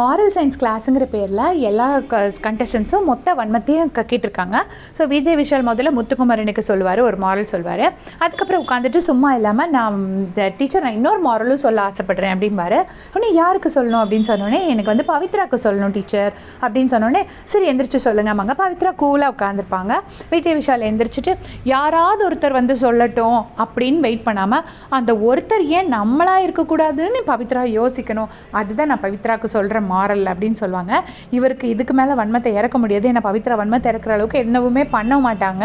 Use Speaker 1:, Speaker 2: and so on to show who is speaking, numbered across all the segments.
Speaker 1: Moral science கிளாஸுங்கிற பேரில் எல்லா க கண்டஸ்டன்ஸும் மொத்த வன்மத்தையும் கக்கிட்டு இருக்காங்க ஸோ விஜய் விஷால் முதல்ல முத்துக்குமரனுக்கு சொல்லுவார் ஒரு மாரல் சொல்வார் அதுக்கப்புறம் உட்காந்துட்டு சும்மா இல்லாமல் நான் டீச்சர் நான் இன்னொரு மாரலும் சொல்ல ஆசைப்படுறேன் அப்படிம்பாரு. உடனே யாருக்கு சொல்லணும் அப்படின்னு சொன்னோடனே எனக்கு வந்து பவித்ராக்கு சொல்லணும் டீச்சர் அப்படின்னு சொன்னோடனே சரி எந்திரிச்சு சொல்லுங்கம்மாங்க பவித்ரா கூலாக உட்காந்துருப்பாங்க விஜய் விஷால் எந்திரிச்சிட்டு யாராவது ஒருத்தர் வந்து சொல்லட்டும் அப்படின்னு வெயிட் பண்ணாமல் அந்த ஒருத்தர் ஏன் நம்மளாக இருக்கக்கூடாதுன்னு பவித்ரா யோசிக்கணும். அதுதான் நான் பவித்ராக்கு சொல்கிற மாறல் அப்படின்னு சொல்லுவாங்க. இவருக்கு இதுக்கு மேலே வன்மத்தை இறக்க முடியாது. ஏன்னா பவித்ரா வன்மத்தை இறக்குற அளவுக்கு என்னவுமே பண்ண மாட்டாங்க.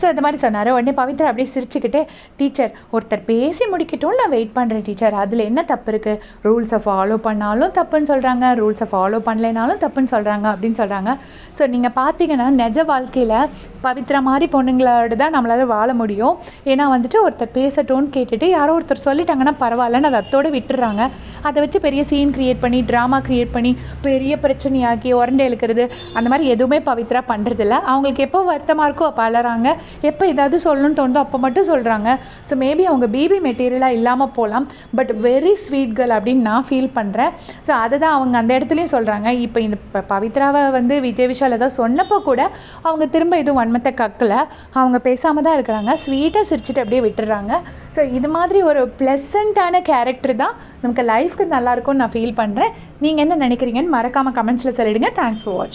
Speaker 1: ஸோ இந்த மாதிரி சொன்னார். உடனே பவித்ரா அப்படியே சிரிச்சுக்கிட்டே டீச்சர் ஒருத்தர் பேசி முடிக்கட்டும் நான் வெயிட் பண்ணுறேன் டீச்சர் அதில் என்ன தப்பு இருக்குது ரூல்ஸை ஃபாலோ பண்ணாலும் தப்புன்னு சொல்கிறாங்க ரூல்ஸை ஃபாலோ பண்ணலைனாலும் தப்புன்னு சொல்கிறாங்க அப்படின்னு சொல்கிறாங்க ஸோ நீங்கள் பார்த்தீங்கன்னா நிஜ வாழ்க்கையில் பவித்ரா மாதிரி பொண்ணுங்களோட தான் நம்மளால் வாழ முடியும். ஏன்னா வந்துட்டு ஒருத்தர் பேசட்டும்னு கேட்டுட்டு யாரோ ஒருத்தர் சொல்லிட்டாங்கன்னா பரவாயில்லன்னு அதை அத்தோடு விட்டுறாங்க. அதை வச்சு பெரிய சீன் க்ரியேட் பண்ணி ட்ராமா க்ரியேட் பண்ணி பெரிய பிரச்சனையாக்கி உரண்டை இழுக்கிறது. அந்த மாதிரி எதுவுமே பவித்ரா பண்ணுறதில்ல அவங்களுக்கு எப்போ வருத்தமாக இருக்கோ அப்போ அலறாங்க. எப்போ ஏதாவது சொல்லணும்னு தோணுதோ அப்போ மட்டும் சொல்கிறாங்க ஸோ மேபி அவங்க பேபி மெட்டீரியலாக இல்லாமல் போகலாம் பட் வெரி ஸ்வீட் கேர்ள் அப்படின்னு நான் ஃபீல் பண்ணுறேன் ஸோ அதை தான் அவங்க அந்த இடத்துலையும் சொல்கிறாங்க இப்போ இந்த பவித்ராவை வந்து விஜய் விஷால் ஏதாவது சொன்னப்போ கூட அவங்க திரும்ப எதுவும் வன்மத்தை கக்கல. அவங்க பேசாமல் தான் இருக்கிறாங்க. ஸ்வீட்டாக சிரிச்சுட்டு அப்படியே விட்டுறாங்க. ஸோ இது மாதிரி ஒரு ப்ளசண்ட்டான கேரக்டர் தான் நமக்கு லைஃப்க்கு நல்லா இருக்கும்னு நான் ஃபீல் பண்ணுறேன் நீங்கள் என்ன நினைக்கிறீங்கன்னு மறக்காமல் கமெண்ட்ஸில் சொல்லிவிடுங்க தேங்க்ஸ் ஃபார் வாட்ச்